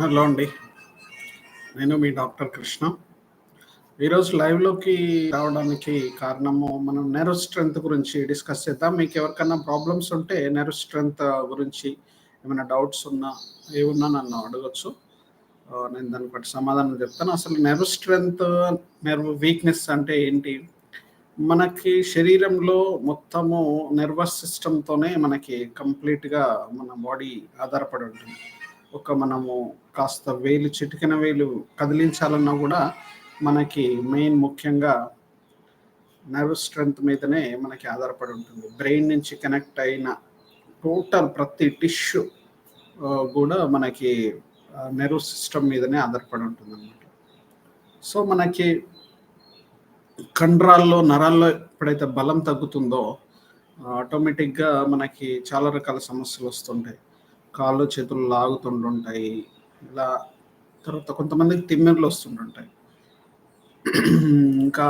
Hello అండి. నేను మీ doctor Krishna. ఈరోజు లైవ్లోకి రావడానికి కారణము మనం నెరవ్ స్ట్రెంగ్త్ గురించి డిస్కస్ చేద్దాం. మీకు ఎవరికైనా ప్రాబ్లమ్స్ ఉంటే నెరవ్ స్ట్రెంగ్త్ గురించి ఏమైనా డౌట్స్ ఉన్నా ఏమున్నా నన్ను అడగచ్చు. నేను దాన్ని బట్టి సమాధానం చెప్తాను. అసలు నెర్వ్ స్ట్రెంగ్త్ నెర్వ్ వీక్నెస్ అంటే ఏంటి? మనకి శరీరంలో మొత్తము నెర్వస్ సిస్టమ్తోనే మనకి కంప్లీట్గా మన బాడీ ఆధారపడి ఉంటుంది. ఒక మనము కాస్త వేలు చిటికిన వేలు కదిలించాలన్నా కూడా మనకి మెయిన్ ముఖ్యంగా నర్వస్ స్ట్రెంగ్త్ మీదనే మనకి ఆధారపడి ఉంటుంది. బ్రెయిన్ నుంచి కనెక్ట్ అయిన టోటల్ ప్రతి టిష్యూ కూడా మనకి నెర్వ్ సిస్టమ్ మీదనే ఆధారపడి ఉంటుంది అనమాట సో మనకి కండరాల్లో నరాల్లో ఎప్పుడైతే బలం తగ్గుతుందో ఆటోమేటిక్గా మనకి చాలా రకాల సమస్యలు వస్తుంటాయి. కాళ్ళు చేతులు లాగుతుండుంటాయి. ఇలా తర్వాత కొంతమందికి తిమ్మెర్లు వస్తుంటుంటాయి ఇంకా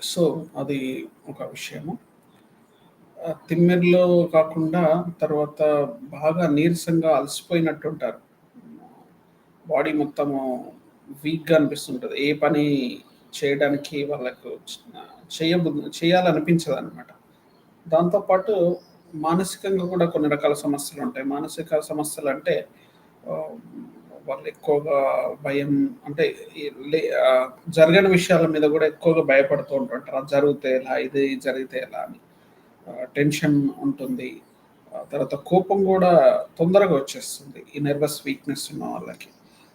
సో అది ఒక విషయము. తిమ్మెర్లో కాకుండా తర్వాత బాగా నీరసంగా అలసిపోయినట్టు ఉంటారు బాడీ మొత్తము వీక్గా అనిపిస్తుంటుంది. ఏ పని చేయడానికి వాళ్ళకు చేయబు చేయాలనిపించదు అనమాట దాంతోపాటు మానసికంగా కూడా కొన్ని రకాల సమస్యలు ఉంటాయి. మానసిక సమస్యలు అంటే వాళ్ళు ఎక్కువగా భయం అంటే జరగని విషయాల మీద కూడా ఎక్కువగా భయపడుతూ ఉంటుంటారు అది జరిగితే ఎలా ఇది జరిగితే ఎలా అని. టెన్షన్ ఉంటుంది. తర్వాత కోపం కూడా తొందరగా వచ్చేస్తుంది. ఈ నర్వస్ వీక్నెస్ ఉన్న వాళ్ళకి.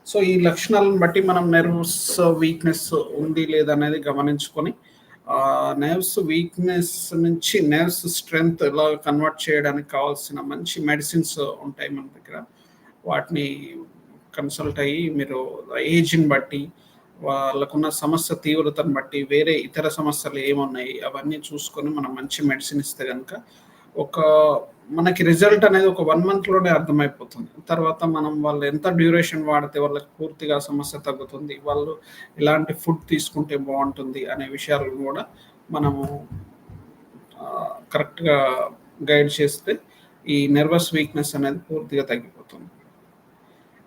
సో ఈ లక్షణాలను బట్టి మనం నెర్వ్స్ వీక్నెస్ ఉంది లేదనేది గమనించుకొని నెర్వ్స్ వీక్నెస్ నుంచి నెర్వ్స్ స్ట్రెంగ్త్ ఎలా కన్వర్ట్ చేయడానికి కావాల్సిన మంచి మెడిసిన్స్ ఉంటాయి మన దగ్గర. వాటిని కన్సల్ట్ అయ్యి మీరు ఏజ్ని బట్టి వాళ్ళకున్న సమస్య తీవ్రతను బట్టి వేరే ఇతర సమస్యలు ఏమున్నాయి అవన్నీ చూసుకొని మనం మంచి మెడిసిన్ ఇస్తే కనుక ఒక మనకి రిజల్ట్ అనేది ఒక వన్ మంత్లోనే అర్థమైపోతుంది. తర్వాత మనం వాళ్ళు ఎంత డ్యూరేషన్ వాడితే వాళ్ళకి పూర్తిగా సమస్య తగ్గుతుంది. వాళ్ళు ఎలాంటి ఫుడ్ తీసుకుంటే బాగుంటుంది అనే విషయాలను కూడా మనము కరెక్ట్గా గైడ్ చేస్తే ఈ నర్వస్ వీక్నెస్ అనేది పూర్తిగా తగ్గిపోతుంది.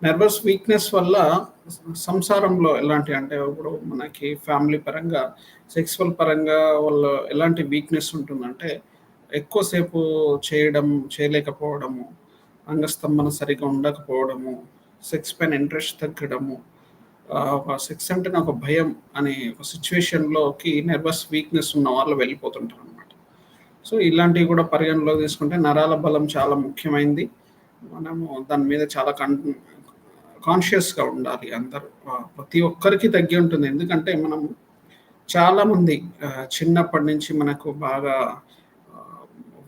నర్వస్ వీక్నెస్ వల్ల సంసారంలో ఎలాంటి అంటే ఇప్పుడు మనకి ఫ్యామిలీ పరంగా సెక్సువల్ పరంగా వాళ్ళు ఎలాంటి వీక్నెస్ ఉంటుందంటే ఎక్కువసేపు చేయడం చేయలేకపోవడము అంగస్తంభన సరిగా ఉండకపోవడము సెక్స్ పైన ఇంట్రెస్ట్ తగ్గడము సెక్స్ అంటే నాకు భయం అనే ఒక సిచ్యువేషన్లోకి నర్వస్ వీక్నెస్ ఉన్న వాళ్ళు వెళ్ళిపోతుంటారు అనమాట సో ఇలాంటివి కూడా పరిగణలో తీసుకుంటే నరాల బలం చాలా ముఖ్యమైనది మనము దాని మీద చాలా కన్ కాన్షియస్గా ఉండాలి అందరూ. ప్రతి ఒక్కరికి తగ్గి ఉంటుంది. ఎందుకంటే మనం చాలామంది చిన్నప్పటి నుంచి మనకు బాగా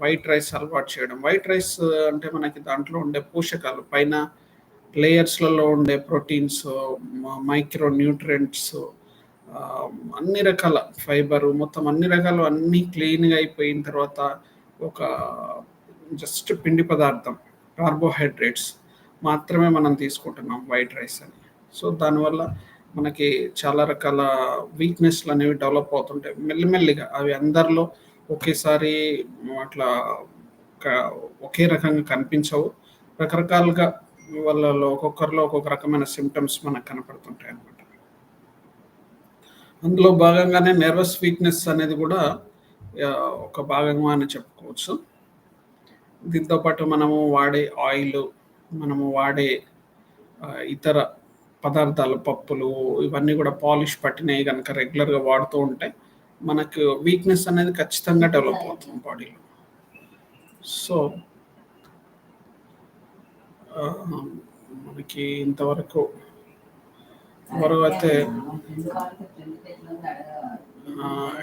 వైట్ రైస్ అలవాటు చేయడం. వైట్ రైస్ అంటే మనకి దాంట్లో ఉండే పోషకాలు పైన లేయర్స్లలో ఉండే ప్రోటీన్స్ మైక్రో న్యూట్రియంట్స్ అన్ని రకాల ఫైబర్ మొత్తం అన్ని రకాలు అన్నీ క్లీన్గా అయిపోయిన తర్వాత ఒక జస్ట్ పిండి పదార్థం కార్బోహైడ్రేట్స్ మాత్రమే మనం తీసుకుంటున్నాం వైట్ రైస్ అని. సో దానివల్ల మనకి చాలా రకాల వీక్నెస్లు అనేవి డెవలప్ అవుతుంటాయి. మెల్లిమెల్లిగా అవి అందరిలో ఒకేసారి అట్లా ఒకే రకంగా కనిపించవు. రకరకాలుగా వాళ్ళలో ఒక్కొక్కరిలో ఒక్కొక్క రకమైన సిమ్టమ్స్ మనకు కనపడుతుంటాయి అనమాట అందులో భాగంగానే నర్వస్ వీక్నెస్ అనేది కూడా ఒక భాగంగా అని చెప్పుకోవచ్చు. దీంతో పాటు మనము వాడే ఆయిల్ మనము వాడే ఇతర పదార్థాలు పప్పులు ఇవన్నీ కూడా పాలిష్ పట్టినవి కనుక రెగ్యులర్గా వాడుతూ ఉంటాయి మనకు వీక్నెస్ అనేది ఖచ్చితంగా డెవలప్ అవుతుంది బాడీలో సో మనకి ఇంతవరకు వరకు అయితే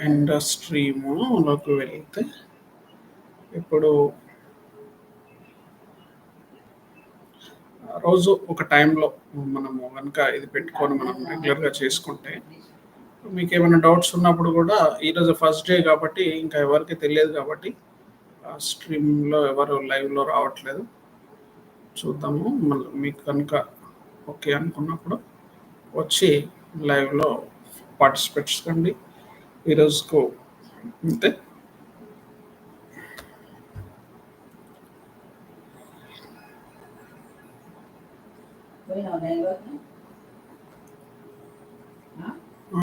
ఇండస్ట్రీలోకి వెళ్తే ఇప్పుడు రోజు ఒక టైంలో మనము కనుక ఇది పెట్టుకొని మనం రెగ్యులర్గా చేసుకుంటే మీకు ఏమైనా డౌట్స్ ఉన్నప్పుడు కూడా ఈరోజు ఫస్ట్ డే కాబట్టి ఇంకా ఎవరికి తెలియదు కాబట్టి స్ట్రీమ్లో ఎవరు లైవ్లో రావట్లేదు. చూద్దాము. మళ్ళీ మీకు కనుక ఓకే అనుకున్నప్పుడు వచ్చి లైవ్లో పార్టిసిపేట్ కండి ఈరోజుకు అంతే. Bueno,